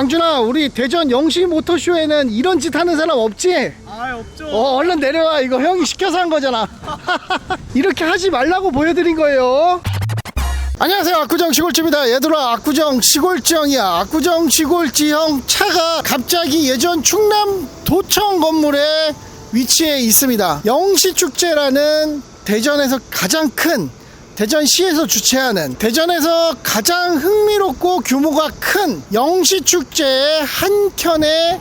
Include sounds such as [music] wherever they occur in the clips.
광준아 우리 대전 영시 모터쇼에는 이런 짓 하는 사람 없지? 아 없죠. 어 얼른 내려와. 이거 형이 시켜서 한 거잖아. [laughs] 이렇게 하지 말라고 보여드린 거예요. 안녕하세요. 압구정 시골집이다. 얘들아 압구정 시골지형이야. 압구정 시골지형 차가 갑자기 예전 충남 도청 건물에 위치해 있습니다. 영시축제라는 대전에서 가장 큰 대전시에서 주최하는 대전에서 가장 흥미롭고 규모가 큰 영시축제의 한켠에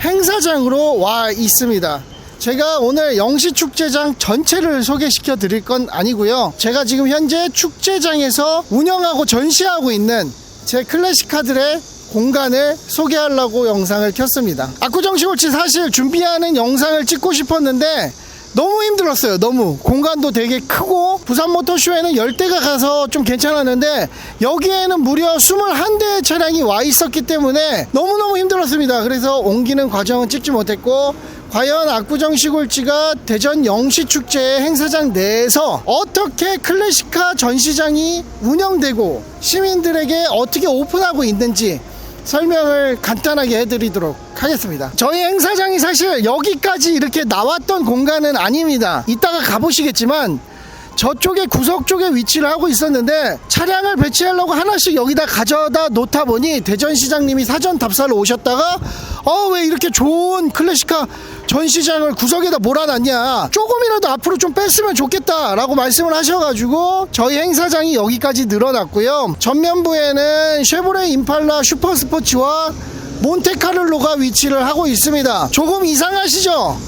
행사장으로 와 있습니다. 제가 오늘 영시축제장 전체를 소개시켜 드릴 건 아니고요. 제가 지금 현재 축제장에서 운영하고 전시하고 있는 제 클래식카들의 공간을 소개하려고 영상을 켰습니다. 압구정 시골치 사실 준비하는 영상을 찍고 싶었는데 너무 힘들었어요. 너무 공간도 되게 크고 부산 모터쇼에는 10대가 가서 좀 괜찮았는데 여기에는 무려 21대의 차량이 와 있었기 때문에 너무너무 힘들었습니다. 그래서 옮기는 과정은 찍지 못했고 과연 압구정 시골지가 대전 영시 축제 행사장 내에서 어떻게 클래식카 전시장이 운영되고 시민들에게 어떻게 오픈하고 있는지 설명을 간단하게 해드리도록 하겠습니다. 저희 행사장이 사실 여기까지 이렇게 나왔던 공간은 아닙니다. 이따가 가보시겠지만 저쪽에 구석 쪽에 위치를 하고 있었는데 차량을 배치하려고 하나씩 여기다 가져다 놓다 보니 대전시장님이 사전 답사를 오셨다가 어 왜 이렇게 좋은 클래식카 전시장을 구석에다 몰아놨냐 조금이라도 앞으로 좀 뺐으면 좋겠다라고 말씀을 하셔가지고 저희 행사장이 여기까지 늘어났고요 전면부에는 쉐보레 임팔라 슈퍼스포츠와 몬테카를로가 위치를 하고 있습니다 조금 이상하시죠?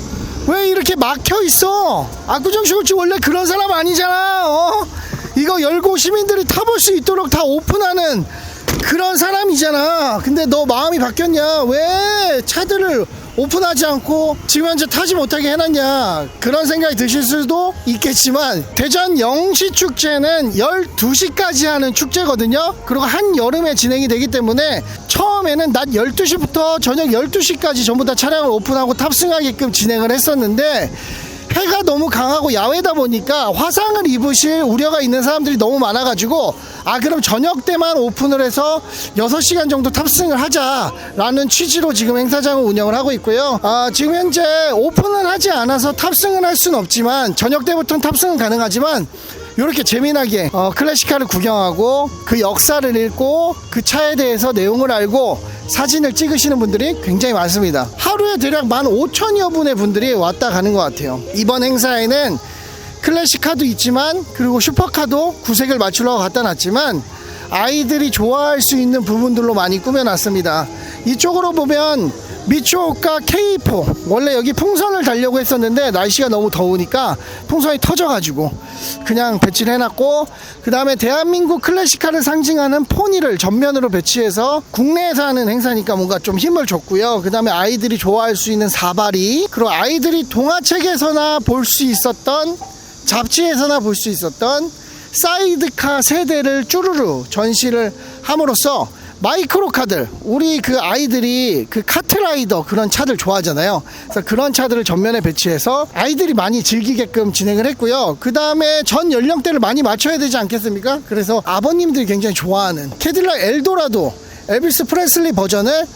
왜 이렇게 막혀 있어? 압구정 시골지 원래 그런 사람 아니잖아. 어? 이거 열고 시민들이 타볼 수 있도록 다 오픈하는 그런 사람이잖아. 근데 너 마음이 바뀌었냐? 왜 차들을 오픈하지 않고 지금 현재 타지 못하게 해놨냐? 그런 생각이 드실 수도 있겠지만 대전 영시 축제는 12시까지 하는 축제거든요. 그리고 한여름에 진행이 되기 때문에 처음에는 낮 12시부터 저녁 12시까지 전부 다 차량을 오픈하고 탑승하게끔 진행을 했었는데 해가 너무 강하고 야외다 보니까 화상을 입으실 우려가 있는 사람들이 너무 많아가지고 아 그럼 저녁 때만 오픈을 해서 6시간 정도 탑승을 하자라는 취지로 지금 행사장을 운영을 하고 있고요. 아 지금 현재 오픈을 하지 않아서 탑승을 할 수는 없지만 저녁 때부터는 탑승은 가능하지만 이렇게 재미나게 어, 클래식카를 구경하고 그 역사를 읽고 그 차에 대해서 내용을 알고 사진을 찍으시는 분들이 굉장히 많습니다. 하루에 대략 15,000여 분의 분들이 왔다 가는 것 같아요. 이번 행사에는 클래식카도 있지만 그리고 슈퍼카도 구색을 맞추려고 갖다 놨지만 아이들이 좋아할 수 있는 부분들로 많이 꾸며놨습니다. 이쪽으로 보면 미츠오카 K4 원래 여기 풍선을 달려고 했었는데 날씨가 너무 더우니까 풍선이 터져가지고 그냥 배치를 해놨고 그 다음에 대한민국 클래식카를 상징하는 포니를 전면으로 배치해서 국내에서 하는 행사니까 뭔가 좀 힘을 줬고요. 그 다음에 아이들이 좋아할 수 있는 사바리 그리고 아이들이 동화책에서나 볼 수 있었던 잡지에서나 볼 수 있었던 사이드카 세대를 쭈루루 전시를 함으로써 마이크로 카들 우리 그 아이들이 그 카트라이더 그런 차들 좋아하잖아요 그래서 그런 차들을 전면에 배치해서 아이들이 많이 즐기게끔 진행을 했고요 그 다음에 전 연령대를 많이 맞춰야 되지 않겠습니까 그래서 아버님들이 굉장히 좋아하는 캐딜락 엘도라도 엘비스 프레슬리 버전을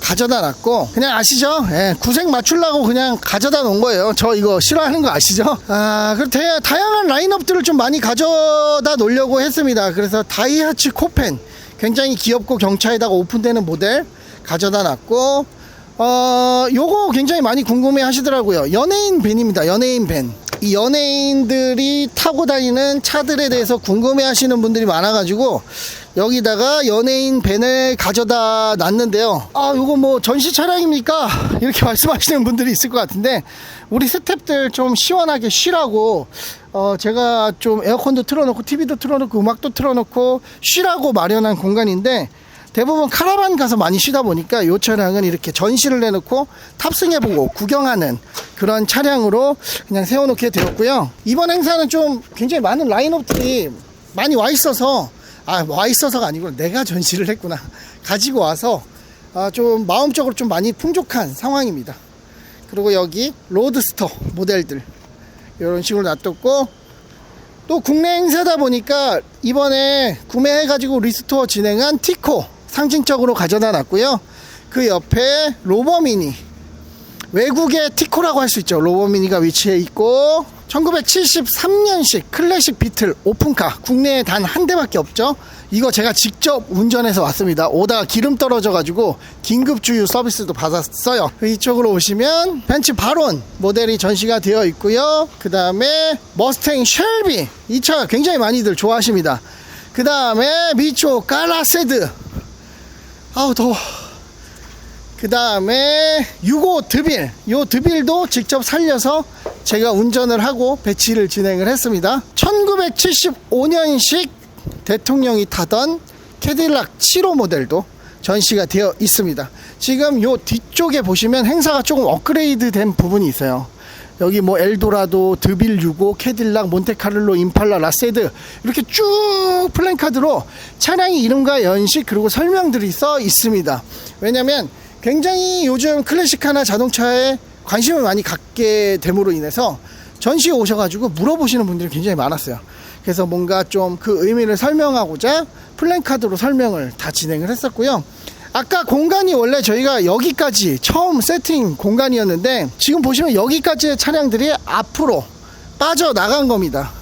가져다 놨고 그냥 아시죠? 예, 구색 맞추려고 그냥 가져다 놓은 거예요. 저 이거 싫어하는 거 아시죠? 아, 그 대, 다양한 라인업들을 좀 많이 가져다 놓으려고 했습니다. 그래서 다이하츠 코펜 굉장히 귀엽고 경차에다가 오픈되는 모델 가져다 놨고 어, 요거 굉장히 많이 궁금해 하시더라고요. 연예인 밴입니다. 연예인 밴. 이 연예인들이 타고 다니는 차들에 대해서 궁금해 하시는 분들이 많아가지고 여기다가 연예인 밴을 가져다 놨는데요. 아, 요거 뭐 전시 차량입니까? 이렇게 [laughs] 말씀하시는 분들이 있을 것 같은데 우리 스탭들 좀 시원하게 쉬라고 어, 제가 좀 에어컨도 틀어놓고 TV도 틀어놓고 음악도 틀어놓고 쉬라고 마련한 공간인데 대부분 카라반 가서 많이 쉬다 보니까 이 차량은 이렇게 전시를 내놓고 탑승해보고 구경하는 그런 차량으로 그냥 세워놓게 되었고요. 이번 행사는 좀 굉장히 많은 라인업들이 많이 와 있어서 아, 와 있어서가 아니고 내가 전시를 했구나. 가지고 와서 아, 좀 마음적으로 좀 많이 풍족한 상황입니다. 그리고 여기 로드스터 모델들 이런 식으로 놔뒀고 또 국내 행사다 보니까 이번에 구매해가지고 리스토어 진행한 티코 상징적으로 가져다 놨고요. 그 옆에 로버미니 외국의 티코라고 할 수 있죠. 로버미니가 위치해 있고 1973년식 클래식 비틀 오픈카 국내에 단 한 대밖에 없죠. 이거 제가 직접 운전해서 왔습니다. 오다가 기름 떨어져 가지고 긴급 주유 서비스도 받았어요. 이쪽으로 오시면 벤츠 바론 모델이 전시가 되어 있고요. 그 다음에 머스탱 쉘비 이 차 굉장히 많이들 좋아하십니다. 그 다음에 미초 갈라세드 아우 더워. 그 다음에 6호 드빌. 요 드빌도 직접 살려서 제가 운전을 하고 배치를 진행을 했습니다. 1975년식 대통령이 타던 캐딜락 7호 모델도 전시가 되어 있습니다. 지금 요 뒤쪽에 보시면 행사가 조금 업그레이드 된 부분이 있어요. 여기 뭐 엘도라도, 드빌 6호, 캐딜락, 몬테카를로, 임팔라, 라세드 이렇게 쭉 플랜카드로 차량의 이름과 연식 그리고 설명들이 써 있습니다. 왜냐면 굉장히 요즘 클래식카나 자동차에 관심을 많이 갖게 됨으로 인해서 전시에 오셔가지고 물어보시는 분들이 굉장히 많았어요. 그래서 뭔가 좀 그 의미를 설명하고자 플랜카드로 설명을 다 진행을 했었고요. 아까 공간이 원래 저희가 여기까지 처음 세팅 공간이었는데 지금 보시면 여기까지의 차량들이 앞으로 빠져나간 겁니다.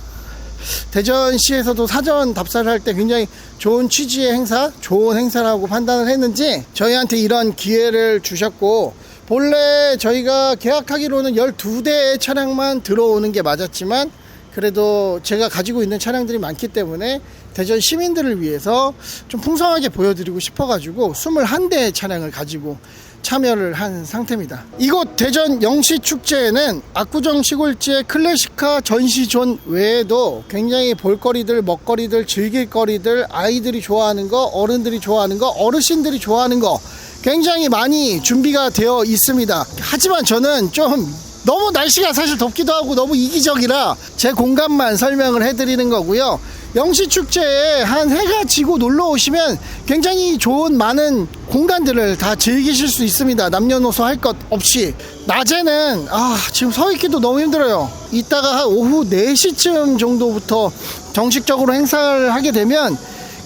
대전시에서도 사전 답사를 할 때 굉장히 좋은 취지의 행사, 좋은 행사라고 판단을 했는지 저희한테 이런 기회를 주셨고 본래 저희가 계약하기로는 12대의 차량만 들어오는 게 맞았지만 그래도 제가 가지고 있는 차량들이 많기 때문에 대전 시민들을 위해서 좀 풍성하게 보여드리고 싶어가지고 21대의 차량을 가지고 참여를 한 상태입니다. 이곳 대전 영시 축제에는 압구정 시골지의 클래식카 전시존 외에도 굉장히 볼거리들, 먹거리들, 즐길거리들, 아이들이 좋아하는 거, 어른들이 좋아하는 거, 어르신들이 좋아하는 거 굉장히 많이 준비가 되어 있습니다. 하지만 저는 좀 너무 날씨가 사실 덥기도 하고 너무 이기적이라 제 공간만 설명을 해드리는 거고요. 영시축제에 한 해가 지고 놀러 오시면 굉장히 좋은 많은 공간들을 다 즐기실 수 있습니다. 남녀노소 할 것 없이. 낮에는, 아, 지금 서 있기도 너무 힘들어요. 이따가 한 오후 4시쯤 정도부터 정식적으로 행사를 하게 되면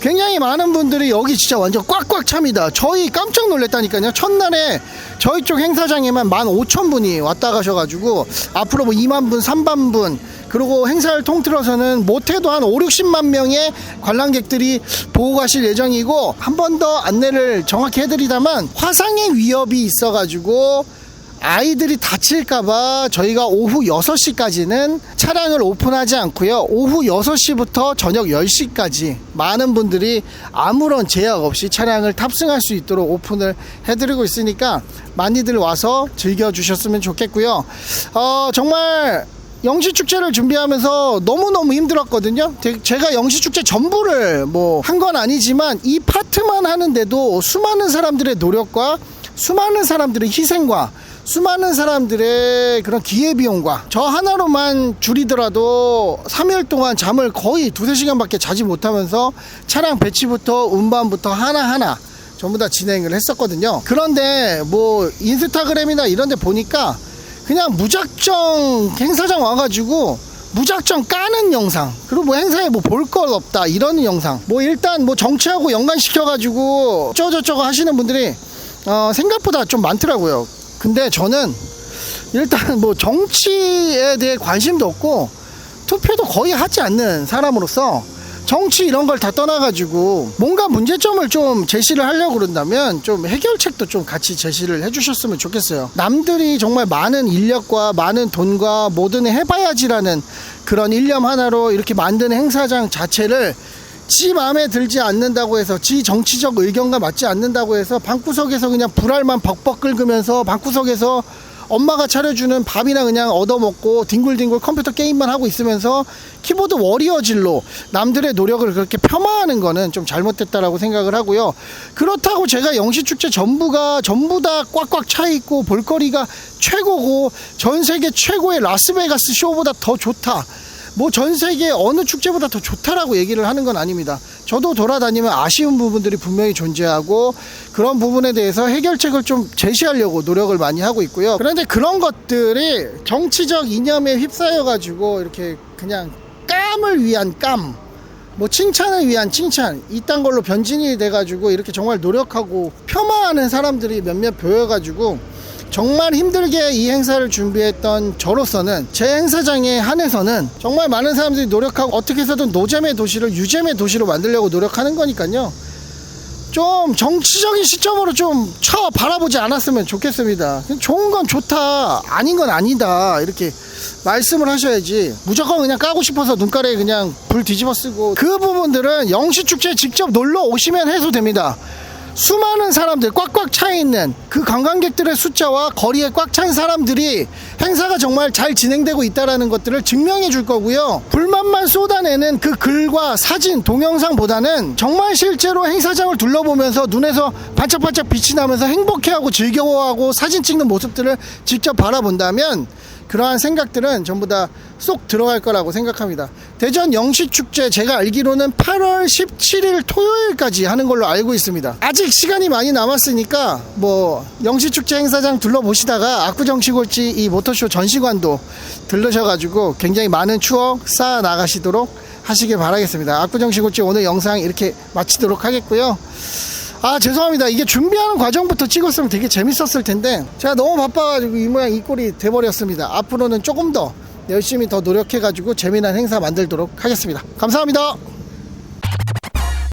굉장히 많은 분들이 여기 진짜 완전 꽉꽉 찹니다. 저희 깜짝 놀랐다니까요. 첫날에 저희 쪽 행사장에만 15,000분이 왔다 가셔가지고 앞으로 뭐 2만 분, 3만 분 그리고 행사를 통틀어서는 못해도 한 5, 60만 명의 관람객들이 보고 가실 예정이고 한 번 더 안내를 정확히 해드리자면 화상의 위협이 있어가지고 아이들이 다칠까봐 저희가 오후 6시까지는 차량을 오픈하지 않고요. 오후 6시부터 저녁 10시까지 많은 분들이 아무런 제약 없이 차량을 탑승할 수 있도록 오픈을 해드리고 있으니까 많이들 와서 즐겨주셨으면 좋겠고요. 어, 정말 영시축제를 준비하면서 너무너무 힘들었거든요. 제- 제가 영시축제 전부를 뭐 한 건 아니지만 이 파트만 하는데도 수많은 사람들의 노력과 수많은 사람들의 희생과 수많은 사람들의 그런 기회비용과 저 하나로만 줄이더라도 3일 동안 잠을 거의 두세 시간밖에 자지 못하면서 차량 배치부터 운반부터 하나하나 전부 다 진행을 했었거든요. 그런데 뭐 인스타그램이나 이런 데 보니까 그냥 무작정 행사장 와가지고 무작정 까는 영상. 그리고 뭐 행사에 뭐 볼 것 없다 이러는 영상. 뭐 일단 뭐 정치하고 연관시켜가지고 어쩌저쩌고 하시는 분들이 어, 생각보다 좀 많더라고요. 근데 저는 일단 뭐 정치에 대해 관심도 없고 투표도 거의 하지 않는 사람으로서 정치 이런 걸 다 떠나가지고 뭔가 문제점을 좀 제시를 하려고 그런다면 좀 해결책도 좀 같이 제시를 해주셨으면 좋겠어요. 남들이 정말 많은 인력과 많은 돈과 뭐든 해봐야지라는 그런 일념 하나로 이렇게 만든 행사장 자체를 지 마음에 들지 않는다고 해서 지 정치적 의견과 맞지 않는다고 해서 방구석에서 그냥 불알만 벅벅 긁으면서 방구석에서 엄마가 차려주는 밥이나 그냥 얻어먹고 뒹굴뒹굴 컴퓨터 게임만 하고 있으면서 키보드 워리어질로 남들의 노력을 그렇게 폄하하는 거는 좀 잘못됐다라고 생각을 하고요. 그렇다고 제가 영시축제 전부가 전부 다 꽉꽉 차 있고 볼거리가 최고고 전 세계 최고의 라스베가스 쇼보다 더 좋다. 뭐 전 세계 어느 축제보다 더 좋다라고 얘기를 하는 건 아닙니다. 저도 돌아다니면 아쉬운 부분들이 분명히 존재하고 그런 부분에 대해서 해결책을 좀 제시하려고 노력을 많이 하고 있고요. 그런데 그런 것들이 정치적 이념에 휩싸여 가지고 이렇게 그냥 깜을 위한 깜 뭐 칭찬을 위한 칭찬 이딴 걸로 변진이 돼 가지고 이렇게 정말 노력하고 폄하하는 사람들이 몇몇 보여 가지고 정말 힘들게 이 행사를 준비했던 저로서는 제 행사장에 한해서는 정말 많은 사람들이 노력하고 어떻게 해서든 노잼의 도시를 유잼의 도시로 만들려고 노력하는 거니까요. 좀 정치적인 시점으로 좀 쳐 바라보지 않았으면 좋겠습니다. 좋은 건 좋다, 아닌 건 아니다 이렇게 말씀을 하셔야지 무조건 그냥 까고 싶어서 눈가에 그냥 불 뒤집어 쓰고 그 부분들은 영시 축제에 직접 놀러 오시면 해소됩니다. 수많은 사람들 꽉꽉 차 있는 그 관광객들의 숫자와 거리에 꽉 찬 사람들이 행사가 정말 잘 진행되고 있다라는 것들을 증명해 줄 거고요. 불만만 쏟아내는 그 글과 사진, 동영상보다는 정말 실제로 행사장을 둘러보면서 눈에서 반짝반짝 빛이 나면서 행복해하고 즐거워하고 사진 찍는 모습들을 직접 바라본다면 그러한 생각들은 전부 다 쏙 들어갈 거라고 생각합니다. 대전 영시축제 제가 알기로는 8월 17일 토요일까지 하는 걸로 알고 있습니다. 아직 시간이 많이 남았으니까 뭐 영시축제 행사장 둘러보시다가 압구정시골지 이 모터쇼 전시관도 들르셔가지고 굉장히 많은 추억 쌓아 나가시도록 하시길 바라겠습니다. 압구정시골지 오늘 영상 이렇게 마치도록 하겠고요. 아 죄송합니다. 이게 준비하는 과정부터 찍었으면 되게 재밌었을 텐데 제가 너무 바빠가지고 이 모양 이 꼴이 돼버렸습니다. 앞으로는 조금 더 열심히 더 노력해가지고 재미난 행사 만들도록 하겠습니다. 감사합니다